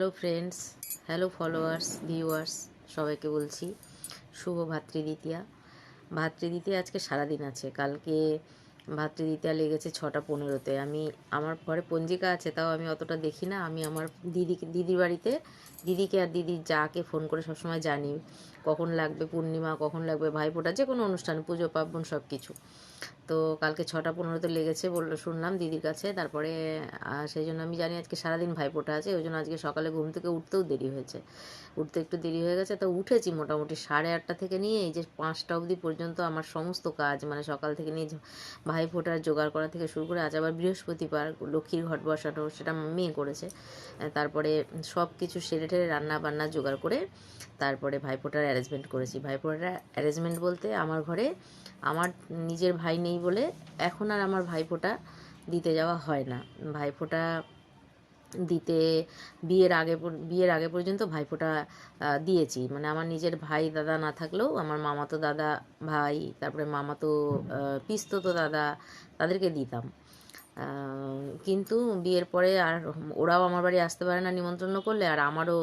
Hello friends hello followers viewers সবাইকে বলছি শুভ ভাতৃদ্বিতীয়া। ভাতৃদ্বিতীয়া আজকে সারাদিন আছে, কালকে ভাতৃদ্বিতীয়া লেগেছে ছটা পনেরোতে। আমি, আমার ঘরে পঞ্জিকা আছে, তাও আমি অতটা দেখি না। আমি আমার দিদিকে দিদির বাড়িতে, দিদিকে আর দিদির যাকে ফোন করে সবসময় জানি, কখন লাগবে পূর্ণিমা, কখন লাগবে ভাইফোঁটা যে কোনো অনুষ্ঠান, পুজো, পার্বণ সব কিছু তো কালকে ছটা পনেরোতে লেগেছে বলল শুনলাম দিদির কাছে। তারপরে সেই জন্য আমি জানি আজকে সারাদিন ভাইফোঁটা আছে, ওই জন্য আজকে সকালে ঘুম থেকে উঠতেও দেরি হয়েছে। উঠতে একটু দেরি হয়ে গেছে, তো উঠেছি মোটামুটি সাড়ে আটটা থেকে নিয়ে, এই যে পাঁচটা অবধি পর্যন্ত আমার সমস্ত কাজ মানে সকাল থেকে নিয়ে ভাইফোঁটার জোগাড় করা থেকে শুরু করে, আজ আবার বৃহস্পতিবার, লক্ষ্মীর ঘট বসানো, সেটা মেয়ে করেছে। তারপরে সব কিছু সেরে টেরে রান্না বান্না জোগাড় করে, তারপরে ভাইফোঁটার অ্যারেঞ্জমেন্ট করেছি। ভাইফোঁটার অ্যারেঞ্জমেন্ট বলতে আমার ঘরে, আমার নিজের ভাই নেই বলে এখন আর আমার ভাইফোঁটা দিতে যাওয়া হয় না। ভাইফোঁটা দিতে বিয়ের আগে বিয়ের আগে পর্যন্ত ভাইফোঁটা দিয়েছি। মানে আমার নিজের ভাই দাদা না থাকলেও আমার মামাতো দাদা ভাই, তারপরে মামাতো পিস্ততো দাদা, তাদেরকে দিতাম। কিন্তু বিয়ের পরে আর ওরাও আমার বাড়ি আসতে পারে না নিমন্ত্রণ করলে, আর আমারও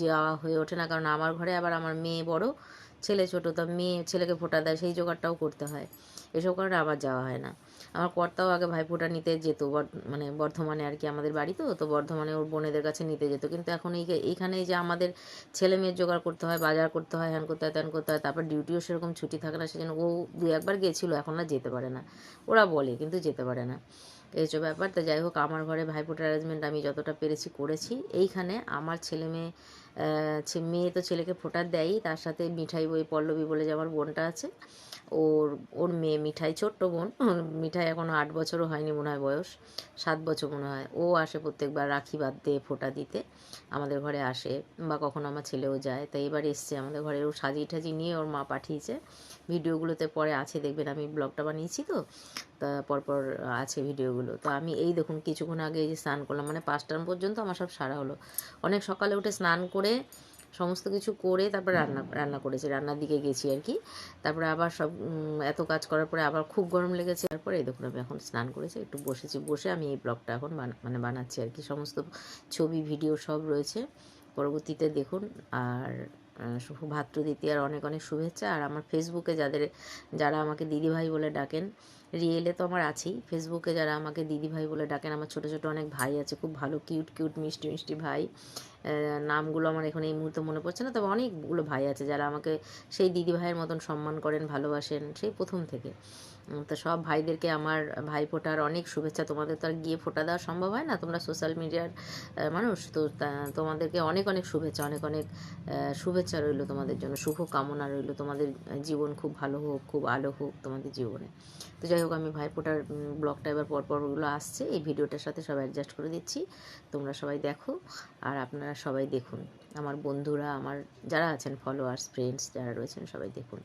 যাওয়া হয়ে ওঠে না। কারণ আমার ঘরে আবার আমার মেয়ে বড় ছেলে ছোটো তা মেয়ে ছেলেকে ফোঁটা দেয়, সেই জোগাড়টাও করতে হয়। এসব কারণে আমার যাওয়া হয় না। আমার কর্তাও আগে ভাইফোঁটা নিতে যেত মানে বর্ধমানে আর কি আমাদের বাড়ি তো তো বর্ধমানে ওর বোনেদের কাছে নিতে যেত। কিন্তু এখন এই এইখানে যে আমাদের ছেলে মেয়ের জোগাড় করতে হয়, বাজার করতে হয়, হ্যান করতে হয়, ত্যান করতে হয়, তারপর ডিউটিও সেরকম ছুটি থাকে না, সেজন্য ও দু একবার গেছিল, এখন আর যেতে পারে না। ওরা বলে, কিন্তু যেতে পারে না। এই হচ্ছে ব্যাপার, তো যাই হোক, আমার ঘরে ভাইফোঁটার অ্যারেঞ্জমেন্ট আমি যতটা পেরেছি করেছি। এইখানে আমার ছেলে মেয়ে মেয়ে তো ছেলেকে ফোঁটা দেয়ই, তার সাথে মিঠাই বই, পল্লবী বলে যে আমার বোনটা আছে। ওর ওর মেয়ে মিঠাই, ছোট্ট বোন মিঠাই এখনও আট বছরও হয়নি মনে হয় বয়স, সাত বছর মনে হয়। ও আসে প্রত্যেকবার রাখি বাদ দিয়ে ফোঁটা দিতে, আমাদের ঘরে আসে বা কখনো আমার ছেলেও যায়, তাই এবার এসছে আমাদের ঘরে। ও সাজিয়ে টাজি নিয়ে ওর মা পাঠিয়েছে। ভিডিওগুলোতে পরে আছে, দেখবেন আমি ব্লগটা বানিয়েছি তো, তা পরপর আছে ভিডিওগুলো। তো আমি এই দেখুন, কিছুক্ষণ আগে যে স্নান করলাম মানে পাঁচটার পর্যন্ত আমার সব সারা হলো। অনেক সকালে উঠে স্নান করে সমস্ত কিছু করে তারপর রান্না রান্না করেছি রান্নার দিকে গেছি আর কি। তারপরে আবার সব এত কাজ করার পরে আবার খুব গরম লেগেছে। তারপরে এই দেখুন আমি এখন স্নান করেছি একটু বসেছি বসে আমি এই ব্লগটা এখন বানা- মানে বানাচ্ছি আর কি। সমস্ত ছবি ভিডিও সব রয়েছে। পরবর্তীতে দেখুন আর শুভ ভাতৃদ্বিতীয়ার অনেক অনেক শুভেচ্ছা। আর আমার ফেসবুকে যাদের যারা আমাকে দিদিভাই বলে ডাকেন রিয়েলে তো আমার আছেই। ফেসবুকে যারা আমাকে দিদিভাই বলে ডাকেন, আমার ছোটো ছোটো অনেক ভাই আছে, খুব ভালো কিউট কিউট মিষ্টি মিষ্টি ভাই। নামগুলো আমার এখন এই মুহূর্তে মনে পড়ছে না, তবে অনেকগুলো ভাই আছে যারা আমাকে সেই দিদি ভাইয়ের মতন সম্মান করেন, ভালোবাসেন, সেই প্রথম থেকে। তো সব ভাইদেরকে আমার ভাই ফোটার অনেক শুভেচ্ছা। তোমাদের তো আর গিয়ে ফোটা দেওয়া সম্ভব হয় না? তোমরা সোশ্যাল মিডিয়ার মানুষ, তো তা- তোমাদেরকে অনেক অনেক শুভেচ্ছা, অনেক অনেক শুভেচ্ছা রইল তোমাদের জন্য। শুভ কামনা রইল তোমাদের জীবন খুব ভালো হোক, খুব আলো হোক তোমাদের জীবনে। তো যাই হোক, আমি ভাইফোঁটার ব্লগটা এবার পরপরগুলো আসছে। এই ভিডিওটার সাথে সবাই অ্যাডজাস্ট করে দিচ্ছি। তোমরা সবাই দেখো আর আপনারা সবাই দেখুন। আমার বন্ধুরা, আমার যারা আছেন ফলোয়ার্স ফ্রেন্ডস যারা রয়েছেন, সবাই দেখুন।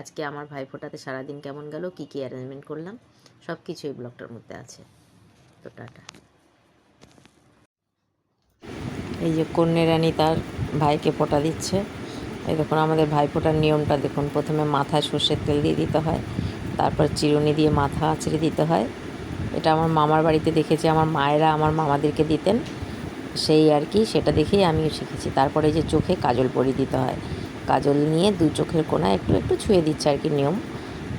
আজকে আমার ভাইফোঁটাতে সারাদিন কেমন গেল, কী কী অ্যারেঞ্জমেন্ট করলাম সব কিছু এই ব্লগটার মধ্যে আছে। তো টাটা। এই যে কন্যা রানী তার ভাইকে ফোঁটা দিচ্ছে। এই দেখুন, আমাদের ভাইফোঁটার নিয়মটা দেখুন। প্রথমে মাথায় সর্ষের তেল দিয়ে দিতে হয়। তারপর চিরুনি দিয়ে মাথা আঁচড়ে দিতে হয়। এটা আমার মামার বাড়িতে দেখেছি, আমার মায়েরা আমার মামাদেরকে দিতেন। সেই আর কি, সেটা দেখেই আমিও শিখেছি। তারপরে যে চোখে কাজল পরিয়ে দিতে হয়। কাজল নিয়ে দু চোখের কোণায় একটু একটু ছুঁয়ে দিচ্ছে আর কি নিয়ম।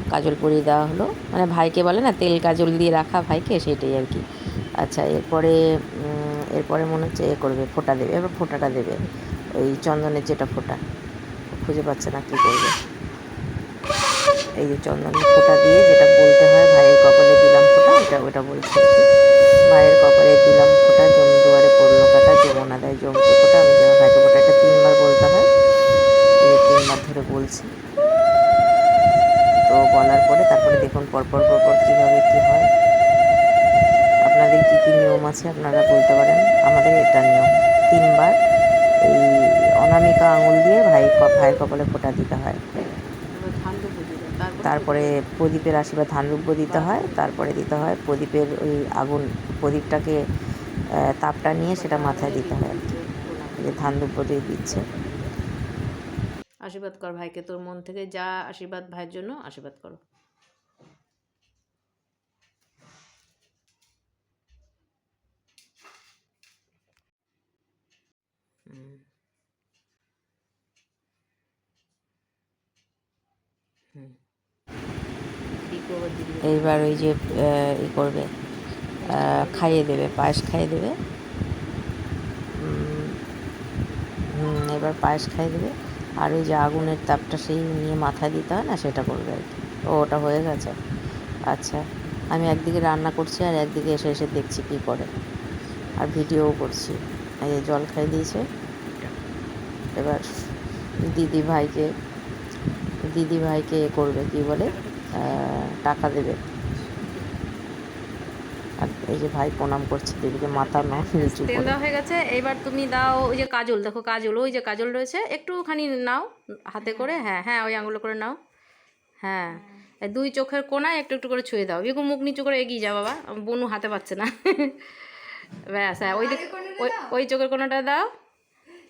কাজল পরিয়ে দেওয়া হলো। মানে ভাইকে বলে না, তেল কাজল দিয়ে রাখা ভাইকে, সেটাই আর কি। আচ্ছা এরপরে এরপরে মনে হচ্ছে এ করবে, ফোঁটা দেবে। এবার ফোঁটাটা দেবে। ওই চন্দনের যেটা ফোঁটা খুঁজে পাচ্ছে না কী করবে। এই যে চন্দনের ফোঁটা দিয়ে যেটা বলতে হয়, ভাইয়ের কপালে দিলাম ফোঁটা ওটা ওটা বলছে ভাইয়ের কপালে দিলাম ফোঁটা জম দুয়ারে পড়ল কাটা, যমুনা দেয় জমকে ফোঁটা। আমি যেমন ভাইকে ফোঁটা এটা তিনবার বলতে হয়, এই যে তিনবার ধরে বলছি। তো বলার পরে তারপরে দেখুন পরপর পরপর কীভাবে কী হয়। আপনাদের কী কী নিয়ম আছে আপনারা বলতে পারেন? আমাদের এটা নিয়ম। তিনবার এই অনামিকা আঙুল দিয়ে ভাই ভাইয়ের কপালে ফোঁটা দিতে হয়। তারপরে প্রদীপের আশীর্বাদ ধানরূপ্য দিতে হয়, তারপরে দিতে হয় প্রদীপের ওই আগুন, প্রদীপটাকে তাপটা নিয়ে সেটা মাথায় দিতে হয় আর কি। যে ধানরূপ্য দিয়ে দিচ্ছে। আশীর্বাদ কর ভাইকে, তোর মন থেকে যা আশীর্বাদ ভাইয়ের জন্য আশীর্বাদ করো হুম। হুম। এইবার ওই যে ই করবে খাইয়ে দেবে, পায়েস খাইয়ে দেবে। এবার পায়েস খাইয়ে দেবে। আর ওই যে আগুনের তাপটা সেই নিয়ে মাথায় দিতে হয় না, সেটা করবে আর কি। ও, ওটা হয়ে গেছে। আচ্ছা আমি একদিকে রান্না করছি আর একদিকে এসে এসে দেখছি কী করে। আর ভিডিওও করছি। এই জল খাইয়ে দিয়েছে। এবার দিদি ভাইকে দিদি ভাইকে এ করবে, কি বলে? টাকা দেবে। আর এই যে ভাই প্রণাম করছে দিদিকে মাথা ন নিচু তেল দেওয়া হয়ে গেছে এবার তুমি দাও ওই যে কাজল দেখো কাজল ওই যে কাজল রয়েছে একটুখানি নাও হাতে করে হ্যাঁ হ্যাঁ ওই আঙুলে করে নাও হ্যাঁ দুই চোখের কোনায় একটু একটু করে ছুঁয়ে দাও বিকু মুখ নিচু করে এগিয়ে যাও বাবা বনু হাতে পাচ্ছে না। ব্যাস হ্যাঁ ওই ওই ওই চোখের কোনাটা দাও।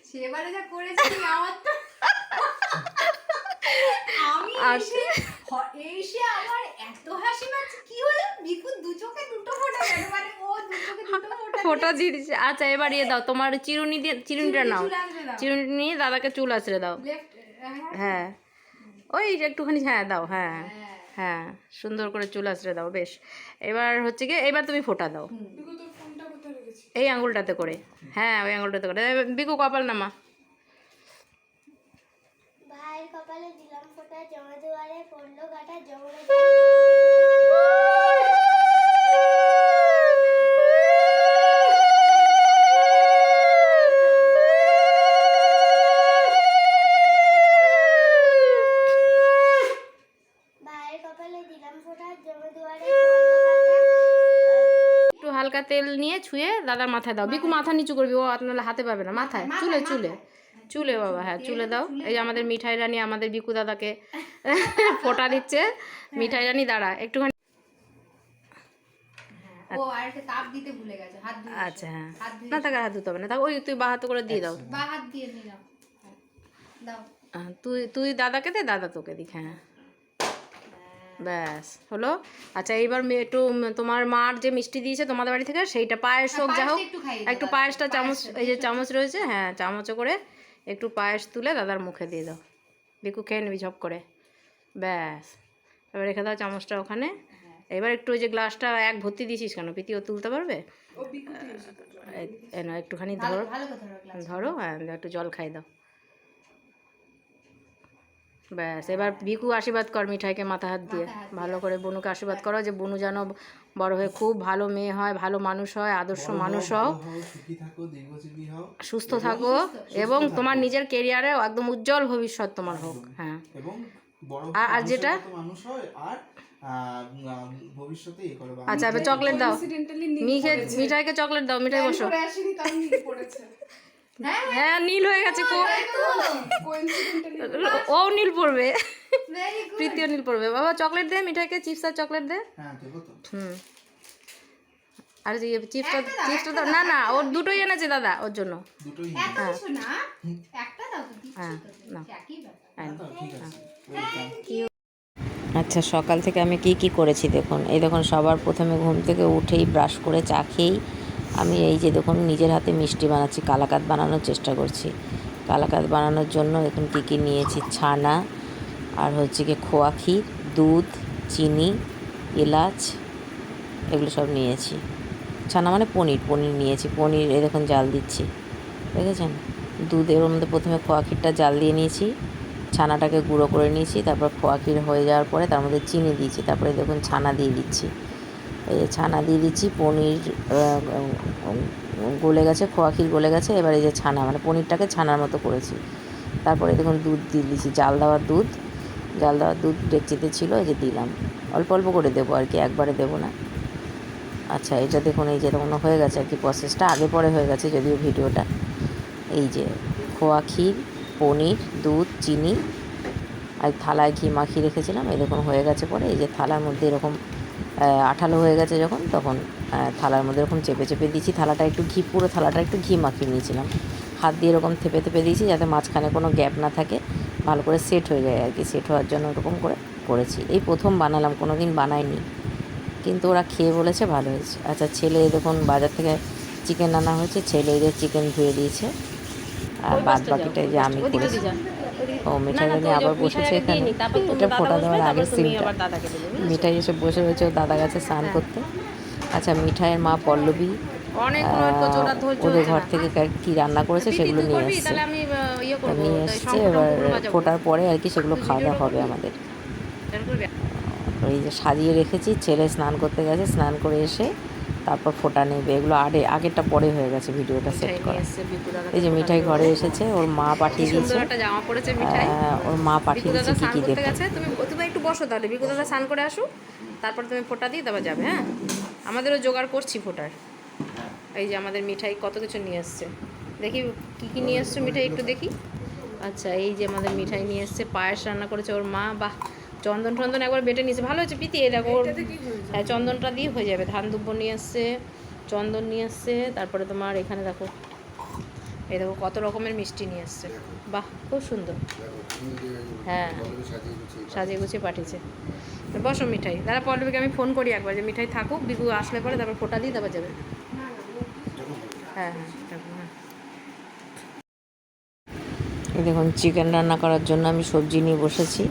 সেবারে যা করেছি আমার তো আমি এসে এসে আমার এত হাসি পাচ্ছে কি হলো? বিকু দু চোখে দুটো ফোঁটা কেন? মানে ও দু চোখে দুটো ফোঁটা ফোটা আচ্ছা এবার ইয়ে দাও তোমার চিরুনি দিয়ে চিরুনিটা নাও। চুল আঁচড়ে দাও। চিরুনি নিয়ে দাদাকে চুল আছড়ে দাও। হ্যাঁ। ওই যে একটুখানি হ্যাঁ দাও হ্যাঁ। হ্যাঁ। সুন্দর করে চুল আছড়ে দাও বেশ। এবার হচ্ছে কি এবার তুমি ফোটা দাও। এই আঙুলটাতে করে। হ্যাঁ ওই আঙুলটাতে করে। বিকু কপাল নামা। ভাইয়ের কপালে দিলাম ফোঁটা জমা দুয়ারে পড়ল গাটা জমরে একটু হালকা তেল নিয়ে ছুঁয়ে দাদার মাথায় দাও। বিকু মাথা নিচু করবি ও আপনার হাতে পাবে না। মাথায় চুলে চুলে। চুলে বাবা হ্যাঁ চুলে দাও। এই যে আমাদের মিঠাই রানী আমাদের বিকু দাদাকে ফোটা দিচ্ছে। মিঠাই রানী দাঁড়া একটুখানি। ও আর একটা তাপ দিতে ভুলে গেছে হাত দিয়ে আচ্ছা হ্যাঁ। না তাকে হাত ধুতে হবে না ওই তুই বা হাতে করে দিয়ে দাও। বা হাত দিয়ে দিলাম হ্যাঁ, দাও। তুই তুই দাদাকে দে দাদা তোকে দিক হ্যাঁ। ব্যাস। হলো? আচ্ছা এইবার একটু তোমার মার যে মিষ্টি দিয়েছে তোমাদের বাড়ি থেকে সেইটা পায়েস হোক যা হোক একটু পায়েসটা চামচ এই যে চামচ রয়েছে হ্যাঁ চামচে করে একটু পায়েস তুলে দাদার মুখে দিয়ে দাও। বিকু খেয়ে নিবি ঝপ করে। ব্যাস। এবার রেখে দাও চামচটা ওখানে। এবার একটু ওই যে গ্লাসটা এক ভর্তি দিছিস কেন? পিতি ও তুলতে পারবে একটুখানি ধরো। ধরো একটু জল খাই দাও। ব্যাস এবার বিকু আশীর্বাদ কর মিঠাইকে মাথা হাত দিয়ে। ভালো করে বনুকে আশীর্বাদ করো যে বনু যেন বড় হয়ে খুব ভালো মেয়ে হয় ভালো মানুষ হয় আদর্শ মানুষ হও। সুস্থ থাকো এবং তোমার নিজের কেরিয়ারে একদম উজ্জ্বল ভবিষ্যৎ তোমার হোক হ্যাঁ। আর- আর যেটা? মানুষ হয় আর ভবিষ্যতে আচ্ছা এবার চকলেট দাও। মিঠে মিঠাইকে চকলেট দাও মিঠাই বসো। হ্যাঁ নীল হয়ে গেছে কো ও নীল পড়বে। ভেরি গুড তৃতীয় নীল পড়বে। বাবা চকলেট দে মিঠাইকে। চিপস আর চকলেট দে। হ্যাঁ দেবো তো। হুম। আর যে চিপসটা চিপসটা দাও। না না ওর দুটোই এনেছে দাদা ওর জন্য। দুটোই এত কিছু না? একটা দাও হ্যাঁ না হ্যাঁ। ওয়েলকাম আচ্ছা সকাল থেকে আমি কি কি করেছি দেখুন। এই দেখুন সবার প্রথমে ঘুম থেকে উঠেই ব্রাশ করে চা খেয়েই আমি এই যে দেখুন, নিজের হাতে মিষ্টি বানাচ্ছি, কালাকাত বানানোর চেষ্টা করছি। কালাকাত বানানোর জন্য দেখুন কী কী নিয়েছি, ছানা, আর হচ্ছে কি খোয়া দুধ, চিনি, এলাচ, এগুলো সব নিয়েছি। ছানা মানে পনির পনির নিয়েছি, পনির এই দেখুন জাল দিচ্ছি, দেখেছেন? দুধের মধ্যে প্রথমে খোয়া ক্ষীরটা জাল দিয়ে নিয়েছি, ছানাটাকে গুঁড়ো করে নিয়েছি, তারপর খোয়া ক্ষীর হয়ে যাওয়ার পরে তার মধ্যে চিনি দিয়েছি, তারপরে দেখুন ছানা দিয়ে দিচ্ছি। ছানা দিয়ে দিচ্ছি, পনির গলে গেছে, খোয়া ক্ষীর গলে গেছে, এবার এই যে ছানা মানে পনিরটাকে ছানার মতো করেছি। তারপরে দেখুন দুধ দিয়ে দিচ্ছি, জাল দেওয়ার দুধ, জাল দেওয়ার দুধ ডেকচিতে ছিল, এই যে দিলাম। অল্প অল্প করে দেবো আর কি, একবারে দেবো না। আচ্ছা এটা দেখুন, এই যে তখন হয়ে গেছে আর কি প্রসেসটা আগে পরে হয়ে গেছে যদিও ভিডিওটা। এই যে খোয়া ক্ষীর, পনির, দুধ, চিনি, আর থালায় ঘি মাখিয়ে রেখেছিলাম, এই দেখুন হয়ে গেছে পরে, এই যে থালার মধ্যে এরকম আঠালো হয়ে গেছে যখন তখন থালার মধ্যে এরকম চেপে চেপে দিয়েছি। থালাটা একটু ঘি পুরো থালাটা একটু ঘি মাখিয়ে নিয়েছিলাম। হাত দিয়ে এরকম থেপে থেপে দিয়েছি যাতে মাঝখানে কোনো গ্যাপ না থাকে। ভালো করে সেট হয়ে যায় আর কি সেট হওয়ার জন্য এরকম করে করেছি। এই প্রথম বানালাম কোনো দিন বানাইনি। কিন্তু ওরা খেয়ে বলেছে ভালো হয়েছে। আচ্ছা ছেলে দেখুন বাজার থেকে চিকেন আনা হয়েছে। ছেলে এদের চিকেন ধুয়ে দিয়েছে। আর বাদ বাকিটা যে আমি করেছি। ও মিঠাই আবার বসেছে এখানে। এটা ফোটা দেওয়ার আগের সিনটা মিঠাই এসে বসে রয়েছে ওর দাদা গেছে স্নান হ্যাঁ। করতে। আচ্ছা মিঠাইয়ের মা পল্লবী ওদের ঘর থেকে কি রান্না করেছে সেগুলো নিয়ে এসেছে এসছে ইয়ে করব নিয়ে এসছে এবার ফোটার পরে আর কি সেগুলো খাওয়া দাওয়া হবে আমাদের। এই ওই যে সাজিয়ে রেখেছি ছেলে স্নান করতে গেছে স্নান করে এসে তারপর ফোটা নেবে এগুলো আগে আগেরটা পরে হয়ে গেছে ভিডিওটা সেট করা। এই যে মিঠাই ঘরে এসেছে ওর মা পাঠিয়ে দিয়েছে। একটা জামা পরেছে মিঠাই। আহ, ওর মা পাঠিয়ে দিয়েছে কি কি দেখো। গেছে? তুমি তুমি একটু বসো তাহলে বিকু দাদা স্নান করে আসো তারপর তুমি ফোটা দিয়ে তারপর যাবে হ্যাঁ? আমাদেরও জোগাড় করছি ফোটার। এই যে আমাদের মিঠাই কত কিছু নিয়ে এসছে। দেখি কি কি নিয়ে এসছে মিঠাই একটু দেখি। আচ্ছা এই যে আমাদের মিঠাই নিয়ে এসছে পায়েস রান্না করেছে ওর মা বাহ! চন্দন টন্দন একবার বেটে নিয়েছে। ভালো হয়েছে পিতি দেখো ওর হ্যাঁ চন্দনটা দিয়ে হয়ে যাবে। ধান দুব্বো নিয়ে এসছে চন্দন নিয়ে এসছে তারপরে তোমার এখানে দেখো এই দেখো কত রকমের মিষ্টি নিয়ে এসছে বাহ খুব সুন্দর। হ্যাঁ সাজিয়ে গুছিয়ে পাঠিয়েছে। তো বসো মিঠাই। দাদা পল্লবীকে আমি ফোন করি একবার যে মিঠাই থাকুক বিকু আসলে পরে তারপর ফোটা দিয়ে তারপর যাবে। হ্যাঁ হ্যাঁ হ্যাঁ। দেখুন চিকেন রান্না করার জন্য আমি সবজি নিয়ে বসেছি।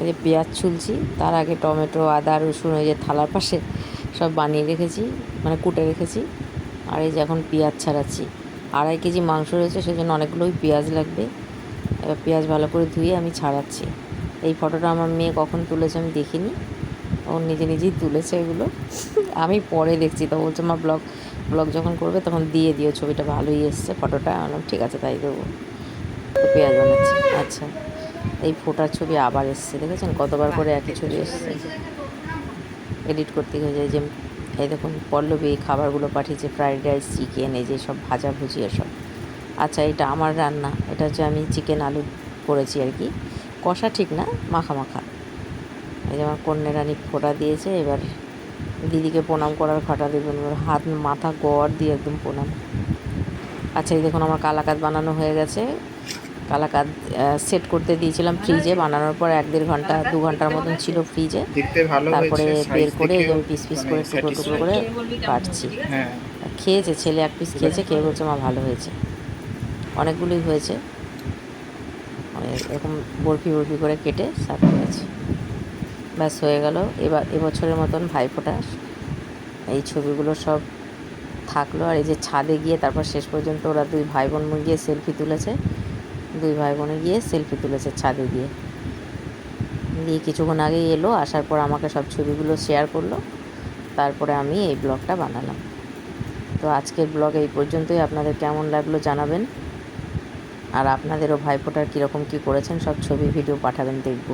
এই যে পেঁয়াজ ছুলছি, তার আগে টমেটো, আদা, রসুন ওই যে থালার পাশে সব বানিয়ে রেখেছি মানে কুটে রেখেছি। আর এই যে এখন পেঁয়াজ ছাড়াচ্ছি। আড়াই কেজি মাংস রয়েছে, সেজন্য অনেকগুলোই পেঁয়াজ লাগবে। এবার পেঁয়াজ ভালো করে ধুয়ে আমি ছাড়াচ্ছি। এই ফটোটা আমার মেয়ে কখন তুলেছে আমি দেখিনি। ও নিজে নিজেই তুলেছে এগুলো। আমি পরে দেখছি, তো বলছে আমার ব্লগ ব্লগ যখন করবে তখন দিয়ে দিও, ছবিটা ভালোই এসছে, ফটোটা ঠিক আছে, তাই দেবো। পেঁয়াজ বানাচ্ছি আচ্ছা। এই ফোটার ছবি আবার এসছে, দেখেছেন? কতবার করে একই ছবি এসছে। এডিট করতে হয়ে যায় যে, এই দেখুন, পল্লবী এই খাবারগুলো পাঠিয়েছে ফ্রাইড রাইস চিকেন এই যে সব ভাজা ভুজি এসব। আচ্ছা এটা আমার রান্না, এটা হচ্ছে আমি চিকেন আলু করেছি আর কি। কষা ঠিক না, মাখা মাখা। এই যে আমার কন্যা রানী ফোটা দিয়েছে, এবার দিদিকে প্রণাম করার ঘটা দেবেন হাত, মাথা গড় দিয়ে একদম প্রণাম। আচ্ছা এই দেখুন, আমার কালাকাত বানানো হয়ে গেছে। কালাকাত সেট করতে দিয়েছিলাম ফ্রিজে বানানোর পর এক দেড় ঘণ্টা দু ঘণ্টার মতন ছিল ফ্রিজে তারপরে বের করে আমি পিস পিস করে মানে টুকরো টুকরো করে কাটছি। হ্যাঁ খেয়েছে ছেলে এক পিস খেয়েছে খেয়ে বলছে মা ভালো হয়েছে। অনেকগুলোই হয়েছে। মানে এরকম বরফি বরফি করে কেটে সার্ভ করেছি। ব্যাস হয়ে গেল। এবার এবছরের মতন ভাইফোঁটা এই ছবিগুলো সব থাকল। আর এই যে ছাদে গিয়ে তারপর শেষ পর্যন্ত ওরা দুই ভাই বোন গিয়ে সেলফি তুলেছে। দুই ভাই বোনে গিয়ে সেলফি তুলেছে ছাদে গিয়ে। দিয়ে কিছুক্ষণ আগে এলো, আসার পর আমাকে সব ছবিগুলো শেয়ার করল। তারপরে আমি এই ব্লগটা বানালাম। তো আজকের ব্লগ এই পর্যন্তই। আপনাদের কেমন লাগল জানাবেন। আর আপনাদেরও ভাইফোঁটার কীরকম কী করেছেন, সব ছবি ভিডিও পাঠাবেন দেখব।